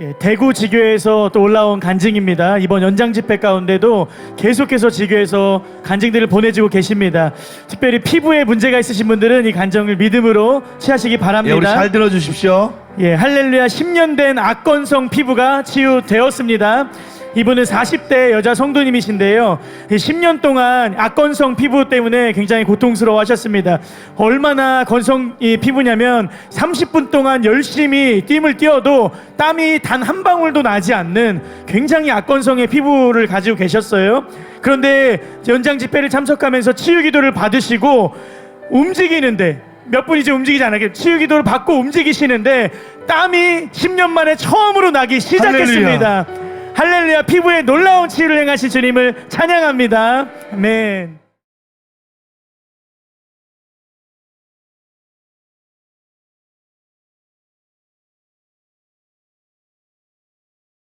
예, 대구 지교에서 또 올라온 간증입니다. 이번 연장 집회 가운데도 계속해서 지교에서 간증들을 보내주고 계십니다. 특별히 피부에 문제가 있으신 분들은 이 간증을 믿음으로 취하시기 예, 우리 바랍니다. 잘 들어주십시오. 예, 할렐루야 10년 된 악건성 피부가 치유되었습니다. 이분은 40대 여자 성도님이신데요. 이 10년 동안 악건성 피부 때문에 굉장히 고통스러워 하셨습니다. 얼마나 건성 이 피부냐면 30분 동안 열심히 띠을 띄어도 땀이 단 한 방울도 나지 않는 굉장히 악건성의 피부를 가지고 계셨어요. 그런데 연장 집회를 참석하면서 치유 기도를 받으시고 움직이는데 몇 분이지 움직이지 않게 치유 기도를 받고 움직이시는데 땀이 10년 만에 처음으로 나기 시작했습니다. 할렐루야 피부에 놀라운 치유를 행하신 주님을 찬양합니다. 아멘.